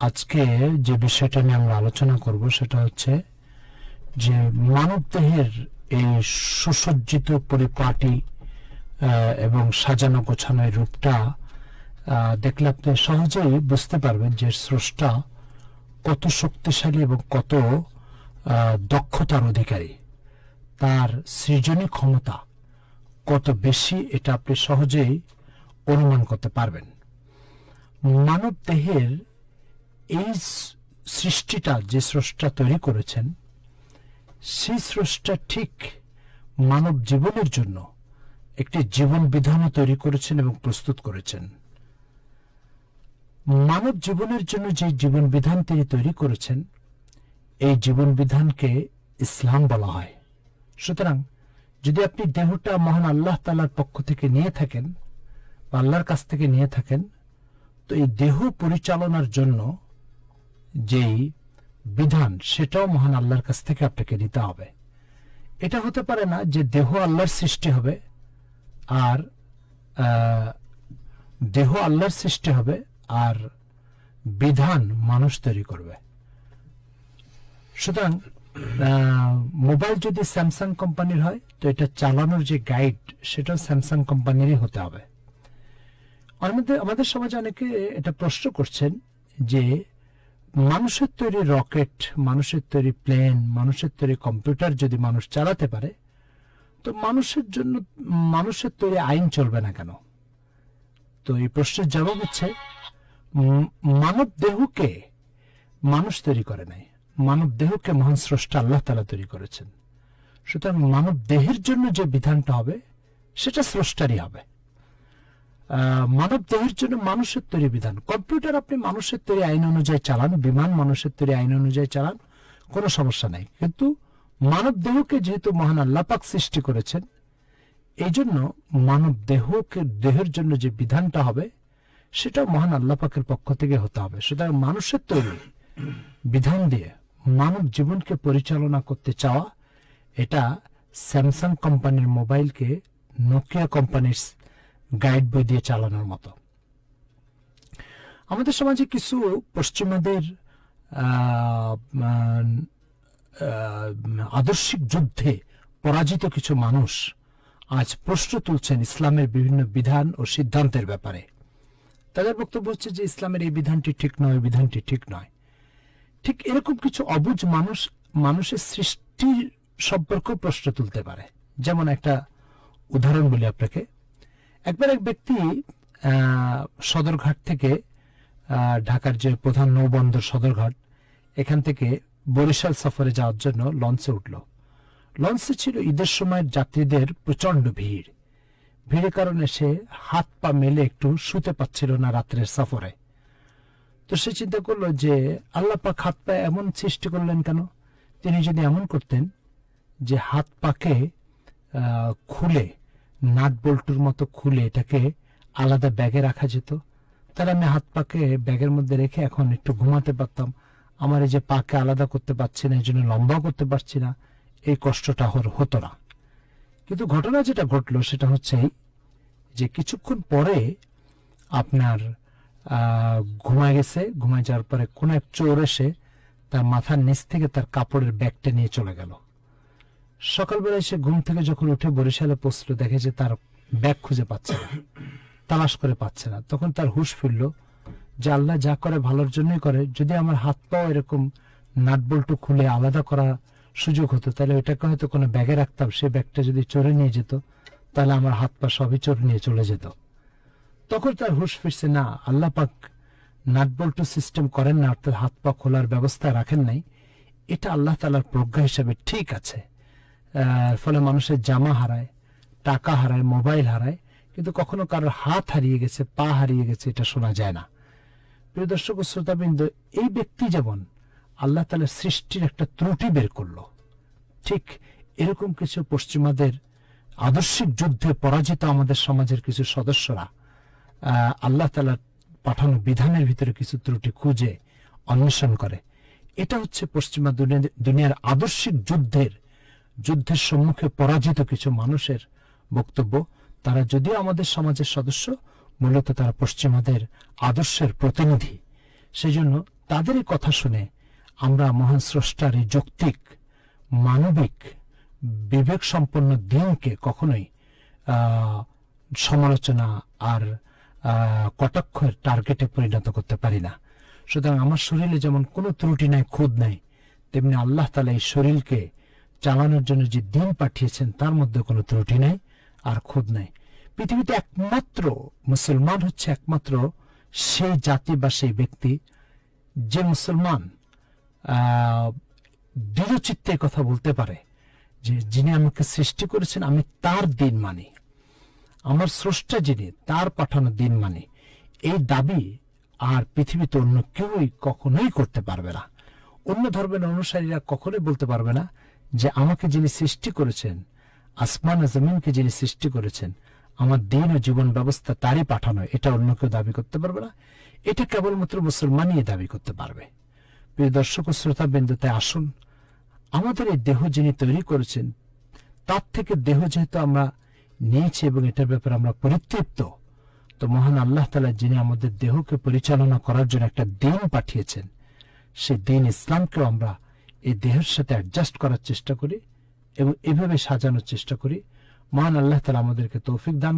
আজকে যে বিষয়টা নিয়ে আমরা আলোচনা করব সেটা হচ্ছে যে মানব দেহের এই সুসজ্জিত পরিপাটি এবং সাজানো গোছানো রূপটা দেখলে আপনি সহজেই বুঝতে পারবেন যে স্রষ্টা কত শক্তিশালী এবং কত দক্ষতার অধিকারী। তার সৃজনী ক্ষমতা কত বেশি এটা আপনি সহজেই অনুমান করতে পারবেন। মানব দেহের এই সৃষ্টিটা যে স্রষ্টা তৈরি করেছেন, সেই স্রষ্টা ঠিক মানব জীবনের জন্য একটি জীবন বিধানও তৈরি করেছেন এবং প্রস্তুত করেছেন। মানব জীবনের জন্য যে জীবন বিধান তিনি তৈরি করেছেন, এই জীবন বিধানকে ইসলাম বলা হয়। সুতরাং যদি আপনি দেহটা মহান আল্লাহ তালার পক্ষ থেকে নিয়ে থাকেন বা আল্লাহর কাছ থেকে নিয়ে থাকেন, তো এই দেহ পরিচালনার জন্য যেই বিধান, সেটাও মহান আল্লাহর কাছ থেকে আপনাকে নিতে হবে। এটা হতে পারে না যে দেহ আল্লাহর সৃষ্টি হবে, আর দেহ আল্লাহর সৃষ্টি হবে, আর বিধান মানুষ তৈরি করবে। সুতরাং মোবাইল যদি স্যামসাং কোম্পানির হয়, তো এটা চালানোর যে গাইড, সেটাও স্যামসাং কোম্পানিরই হতে হবে। আমাদের আমাদের সমাজে অনেকে এটা প্রশ্ন করছেন যে মানুষের তৈরি রকেট, মানুষের তৈরি প্লেন, মানুষের তৈরি কম্পিউটার যদি মানুষ চালাতে পারে, তো মানুষের জন্য, মানুষের তৈরি আইন চলবে না কেন? তো এই প্রশ্নের জবাব হচ্ছে মানব দেহকে মানুষ তৈরি করে নাই। মানব দেহকে মহান স্রষ্টা আল্লাহ তালা তৈরি করেছেন। সুতরাং মানব দেহের জন্য যে বিধানটা হবে, সেটা স্রষ্টারই হবে। মানব দেহের জন্য মানুষের তৈরি বিধান। কম্পিউটার আপনি মানুষের তৈরি আইন অনুযায়ী চালান, বিমান মানুষের তৈরি আইন অনুযায়ী চালান, কোনো সমস্যা নাই। কিন্তু মানব দেহকে যেহেতু মহান আল্লাপাক সৃষ্টি করেছেন এই জন্য মানব দেহকে, দেহের জন্য যে বিধানটা হবে সেটা মহান আল্লাপাকের পক্ষ থেকে হতে হবে। সুতরাং মানুষের তৈরি বিধান দিয়ে মানব জীবনকে পরিচালনা করতে চাওয়া, এটা স্যামসাং কোম্পানির মোবাইলকে নোকিয়া কোম্পানির গাইড বই দিয়ে চালানোর মতো। আমাদের সমাজে কিছু পশ্চিমাদের আদর্শিক যুদ্ধে পরাজিত কিছু মানুষ আজ প্রশ্ন তুলছেন ইসলামের বিভিন্ন বিধান ও সিদ্ধান্তের ব্যাপারে। তাদের বক্তব্য হচ্ছে যে ইসলামের এই বিধানটি ঠিক নয়, বিধানটি ঠিক নয়। ঠিক এরকম কিছু অবুঝ মানুষ, মানুষের সৃষ্টির সম্পর্কেও প্রশ্ন তুলতে পারে। যেমন একটা উদাহরণ বলি আপনাকে। একবার এক ব্যক্তি সদরঘাট থেকে ঢাকার যে প্রধান নৌবন্দর সদরঘাট, এখান থেকে বরিশাল সফরে যাওয়ার জন্য লঞ্চে উঠল। লঞ্চে ছিল ঈদের সময় যাত্রীদের প্রচণ্ড ভিড়। ভিড়ের কারণে সে হাত পা মেলে একটু শুতে পাচ্ছিল না রাত্রের সফরে। তো সে চিন্তা করল যে, আল্লাহ পাক হাত পা এমন সৃষ্টি করলেন কেন? তিনি যদি এমন করতেন যে হাত পাকে খুলে নাট বল্টুর মতো খুলে এটাকে আলাদা ব্যাগে রাখা যেত। তাহলে আমি হাত পাকে ব্যাগের মধ্যে রেখে এখন একটু ঘুমাতে পারতাম। আমার এই যে পাকে আলাদা করতে পারছি না, এই জন্য লম্বা করতে পারছি না, এই কষ্টটা হর- হতো না। কিন্তু ঘটনা যেটা ঘটলো সেটা হচ্ছে যে কিছুক্ষণ পরে আপনার ঘুমায় গেছে, ঘুমায় যাওয়ার পরে কোন এক চোর এসে তার মাথার নিচ থেকে তার কাপড়ের ব্যাগটা নিয়ে চলে গেল। সকালবেলা এসে ঘুম থেকে যখন উঠে বরিশালে পৌঁছলো, দেখে যে তার ব্যাগ খুঁজে পাচ্ছে না, তালাশ করে পাচ্ছে না। তখন তার হুঁশ ফিরল যে আল্লাহ যা করে ভালোর জন্যই করে। যদি আমার হাত পাও এরকম নাট বল্টু খুলে আলাদা করা সুযোগ হতো, তাহলে ওইটাকে হয়তো কোনো ব্যাগে রাখতাম। সে ব্যাগটা যদি চোরে নিয়ে যেত, তাহলে আমার হাত পা সবই চোরে নিয়ে চলে যেত। তখন তার হুঁশ ফিরছে, না, আল্লাহ পাক নাট বল্টু সিস্টেম করেন না, অর্থাৎ হাত পা খোলার ব্যবস্থা রাখেন নাই। এটা আল্লাহ তালার প্রজ্ঞা হিসাবে ঠিক আছে। ফলে মানুষের জামা হারায়, টাকা হারায়, মোবাইল হারায়, কিন্তু কখনো কারোর হাত হারিয়ে গেছে, পা হারিয়ে গেছে, এটা শোনা যায় না। প্রিয় দর্শক শ্রোতাবৃন্দ, এই ব্যক্তি যেমন আল্লাহ তালার সৃষ্টির একটা ত্রুটি বের করল, ঠিক এরকম কিছু পশ্চিমাদের আদর্শিক যুদ্ধে পরাজিত আমাদের সমাজের কিছু সদস্যরা আল্লাহ তালার পাঠানো বিধানের ভিতরে কিছু ত্রুটি খুঁজে অন্বেষণ করে। এটা হচ্ছে পশ্চিমা দুনিয়ার আদর্শিক যুদ্ধের যুদ্ধের সম্মুখে পরাজিত কিছু মানুষের বক্তব্য, তারা যদিও আমাদের সমাজের সদস্য, মূলত তারা পশ্চিমাদের আদর্শের প্রতিনিধি। সেই জন্য তাদেরই কথা শুনে আমরা মহান স্রষ্টার এই যৌক্তিক, মানবিক বিবেক সম্পন্ন দিনকে কখনোই সমালোচনা আর কটাক্ষের টার্গেটে পরিণত করতে পারি না। সুতরাং আমার শরীরে যেমন কোনো ত্রুটি নাই, খুদ নাই, তেমনি আল্লাহ তালা এই শরীরকে চালানোর জন্য যে দিন পাঠিয়েছেন, তার মধ্যে কোনো ত্রুটি নাই, আর খুদ নাই। পৃথিবীতে একমাত্র মুসলমান হচ্ছে একমাত্র সেই জাতি বা সেই ব্যক্তি যে মুসলমান দৃঢ়চিত্তে কথা বলতে পারে যে যিনি আমাকে সৃষ্টি করেছেন, আমি তার দিন মানি। আমার স্রষ্টা যিনি, তার পাঠানো দিন মানি। এই দাবি আর পৃথিবীতে অন্য কেউই কখনোই করতে পারবে না। অন্য ধর্মের অনুসারীরা কখনোই বলতে পারবে না যে আমাকে যিনি সৃষ্টি করেছেন, আসমান জমিনকে যিনি সৃষ্টি করেছেন, আমার দিন ও জীবন ব্যবস্থা তারই পাঠানো, এটা অন্য কেউ দাবি করতে পারবে না। এটা কেবলমাত্র মুসলমানই দাবি করতে পারবে। প্রিয় দর্শক ও শ্রোতা বিন্দুতে আসুন, আমাদের এই দেহ যিনি তৈরি করেছেন, তার থেকে দেহ যেহেতু আমরা নিয়েছি এবং এটার ব্যাপারে আমরা পরিতৃপ্ত, তো মহান আল্লাহ তালা যিনি আমাদের দেহকে পরিচালনা করার জন্য একটা দিন পাঠিয়েছেন, সেই দিন ইসলামকেও আমরা এই দেহের সাথে অ্যাডজাস্ট করার চেষ্টা করি এবং এভাবে সাজানোর চেষ্টা করি। মহান আল্লাহ তালা আমাদেরকে তৌফিক দান